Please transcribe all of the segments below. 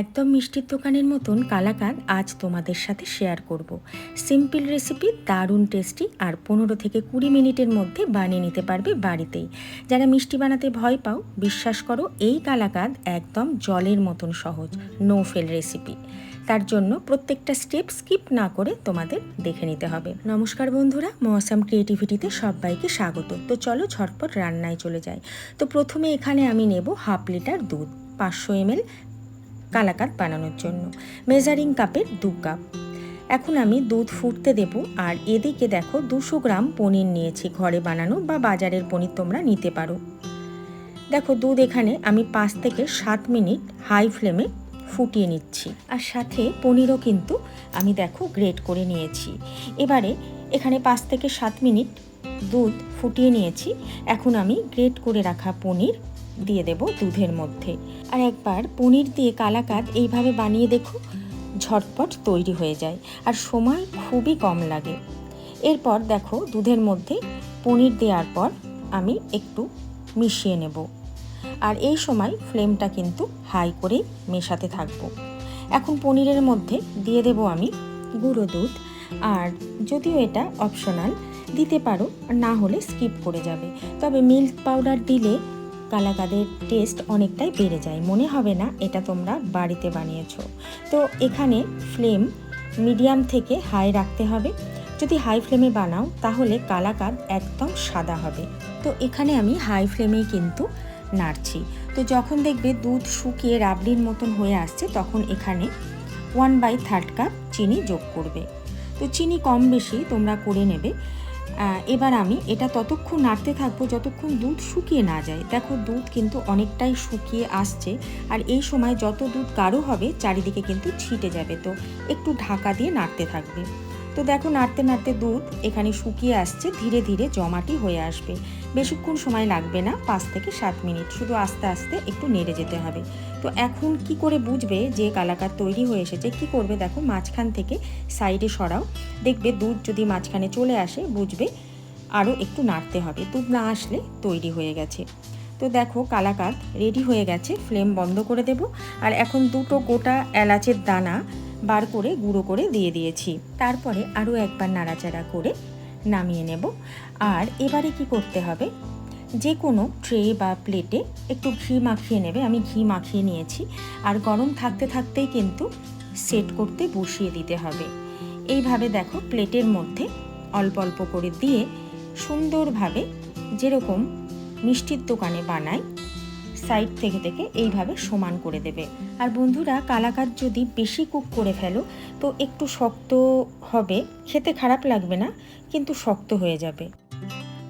একদম মিষ্টির দোকানের মতন কালাকাঁদ আজ তোমাদের সাথে শেয়ার করব। সিম্পল রেসিপি দারুণ টেস্টি আর পনেরো থেকে কুড়ি মিনিটের মধ্যে বানিয়ে নিতে পারবে বাড়িতেই। যারা মিষ্টি বানাতে ভয় পাও, বিশ্বাস করো এই কালাকাঁদ একদম জলের মতন সহজ নো ফেল রেসিপি তার জন্য প্রত্যেকটা স্টেপ স্কিপ না করে তোমাদের দেখে নিতে হবে। নমস্কার বন্ধুরা মৌসাম ক্রিয়েটিভিটিতে সবাইকে স্বাগত। তো চলো ঝটপট রান্নায় চলে যাই। তো প্রথমে এখানে আমি নেব হাফ লিটার দুধ, পাঁচশো এমএল কালাকাত বানানোর জন্য। মেজারিং কাপের দু কাপ। এখন আমি দুধ ফুটতে দেব, আর এদিকে দেখো দুশো গ্রাম পনির নিয়েছি ঘরে বানানো বা বাজারের পনির তোমরা নিতে পারো। দেখো দুধ এখানে আমি পাঁচ থেকে সাত মিনিট হাই ফ্লেমে ফুটিয়ে নিচ্ছি। আর সাথে পনিরও কিন্তু আমি দেখো গ্রেট করে নিয়েছি। এবারে এখানে পাঁচ থেকে সাত মিনিট দুধ ফুটিয়ে নিয়েছি। এখন আমি গ্রেট করে রাখা পনির দিয়ে দেব দুধের মধ্যে। আর একবার পনির দিয়ে কালাকাদ এইভাবে বানিয়ে দেখো, ঝটপট তৈরি হয়ে যায় আর সময় খুবই কম লাগে। এরপর দেখো দুধের মধ্যে পনির দেওয়ার পর আমি একটু মিশিয়ে নেব। আর এই সময় ফ্লেমটা কিন্তু হাই করেই মেশাতে থাকব। এখন পনিরের মধ্যে দিয়ে দেব আমি গুঁড়ো দুধ। আর যদিও এটা অপশনাল, দিতে পারো, না হলে স্কিপ করে যাবে। তবে মিল্ক পাউডার দিলে কালাকাদের টেস্ট অনেকটাই বেড়ে যায়। মনে হবে না এটা তোমরা বাড়িতে বানিয়েছো। তো এখানে ফ্লেম মিডিয়াম থেকে হাই রাখতে হবে। যদি হাই ফ্লেমে বানাও, তাহলে কালাকাদ একদম সাদা হবে। তো এখানে আমি হাই ফ্লেমেই কিন্তু নাড়ছি। তো যখন দেখবে দুধ শুকিয়ে রাবড়ির মতন হয়ে আসছে, তখন এখানে ওয়ান বাই থার্ড কাপ চিনি যোগ করবে। তো চিনি কম বেশি তোমরা করে নেবে। এবার আমি এটা ততক্ষণ নাড়তে থাকব যতক্ষণ দুধ শুকিয়ে না যায়। দেখো দুধ কিন্তু অনেকটাই শুকিয়ে আসছে আর এই সময় যত দুধ গাঢ় হবে, চারিদিকে কিন্তু ছিটে যাবে। তো একটু ঢাকা দিয়ে নাড়তে থাকবে। তো দেখো নাড়তে নাড়তে দুধ এখানে শুকিয়ে আসছে, ধীরে ধীরে জমাটি হয়ে আসবে। বেশিক্ষণ সময় লাগবে না, পাঁচ থেকে সাত মিনিট। শুধু আস্তে আস্তে একটু নেড়ে যেতে হবে। তো এখন কি করে বুঝবে যে কালাকার তৈরি হয়ে এসেছে? কি করবে? দেখো, মাঝখান থেকে সাইডে সরাও। দেখবে দুধ যদি মাঝখানে চলে আসে, বুঝবে আরও একটু নাড়তে হবে। দুধ না আসলে তৈরি হয়ে গেছে। তো দেখো কালাকাত রেডি হয়ে গেছে। ফ্লেম বন্ধ করে দেব। আর এখন দুটো গোটা এলাচের দানা বার করে, গুঁড়ো করে দিয়ে দিয়েছি। তারপরে আরও একবার নাড়াচাড়া করে নামিয়ে নেব। আর এবারে কি করতে হবে? যে কোনো ট্রে বা প্লেটে একটু ঘি মাখিয়ে নেবে। আমি ঘি মাখিয়ে নিয়েছি। আর গরম থাকতে থাকতেই কিন্তু সেট করতে বসিয়ে দিতে হবে। এইভাবে দেখো প্লেটের মধ্যে অল্প অল্প করে দিয়ে সুন্দরভাবে যেরকম মিষ্টির দোকানে বানায় সাইড থেকে থেকে এইভাবে সমান করে দেবে। আর বন্ধুরা, কালাকাত যদি বেশি কুক করে ফেলো, তো একটু শক্ত হবে, খেতে খারাপ লাগবে না, কিন্তু শক্ত হয়ে যাবে।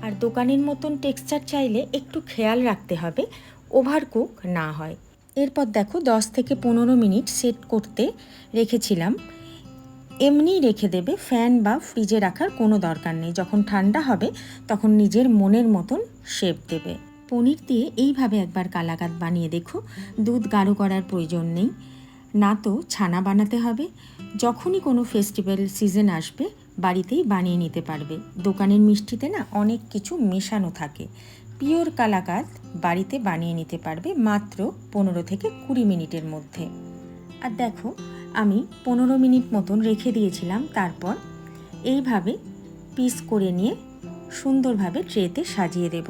আর দোকানের মতন টেক্সচার চাইলে একটু খেয়াল রাখতে হবে ওভার কুক না হয়। এরপর দেখো, দশ থেকে পনেরো মিনিট সেট করতে রেখেছিলাম। এমনি রেখে দেবে ফ্যান বা ফ্রিজে রাখার কোনো দরকার নেই। যখন ঠান্ডা হবে, তখন নিজের মনের মতন শেপ দেবে। পনির দিয়ে এইভাবে একবার কালাকাত বানিয়ে দেখো। দুধ গাঢ় করার প্রয়োজন নেই। না তো ছানা বানাতে হবে। যখনই কোনো ফেস্টিভ্যাল সিজন আসবে, বাড়িতেই বানিয়ে নিতে পারবে। দোকানের মিষ্টিতে না অনেক কিছু মেশানো থাকে। পিওর কালাকাত বাড়িতে বানিয়ে নিতে পারবে মাত্র পনেরো থেকে কুড়ি মিনিটের মধ্যে। আর দেখো, আমি পনেরো মিনিট মতন রেখে দিয়েছিলাম, তারপর এইভাবে পিস করে নিয়ে সুন্দরভাবে ট্রেতে সাজিয়ে দেব।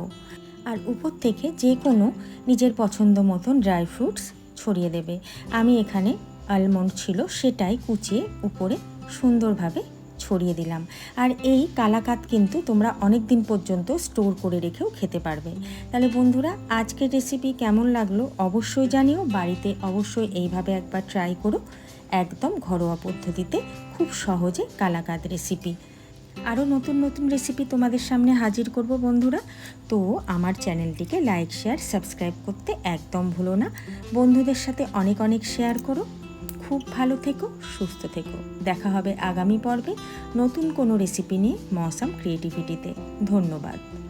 আর উপর থেকে যে কোনো নিজের পছন্দ মতন ড্রাই ফ্রুটস ছড়িয়ে দেবে। আমি এখানে আলমন্ড ছিল, সেটাই কুচিয়ে উপরে সুন্দরভাবে ছড়িয়ে দিলাম। আর এই কালাকাত কিন্তু তোমরা অনেক দিন পর্যন্ত স্টোর করে রেখেও খেতে পারবে। তাহলে বন্ধুরা, আজকের রেসিপি কেমন লাগল অবশ্যই জানিও। বাড়িতে অবশ্যই এইভাবে একবার ট্রাই করো। একদম ঘরোয়া পদ্ধতিতে খুব সহজে কালাকাত রেসিপি আরও নতুন নতুন রেসিপি তোমাদের সামনে হাজির করব বন্ধুরা। তো আমার চ্যানেলটিকে লাইক শেয়ার সাবস্ক্রাইব করতে একদম ভুলো না। বন্ধুদের সাথে অনেক অনেক শেয়ার করো। খুব ভালো থেকো, সুস্থ থেকো। দেখা হবে আগামী পর্বে নতুন কোনো রেসিপি নিয়ে মৌসাম ক্রিয়েটিভিটিতে ধন্যবাদ।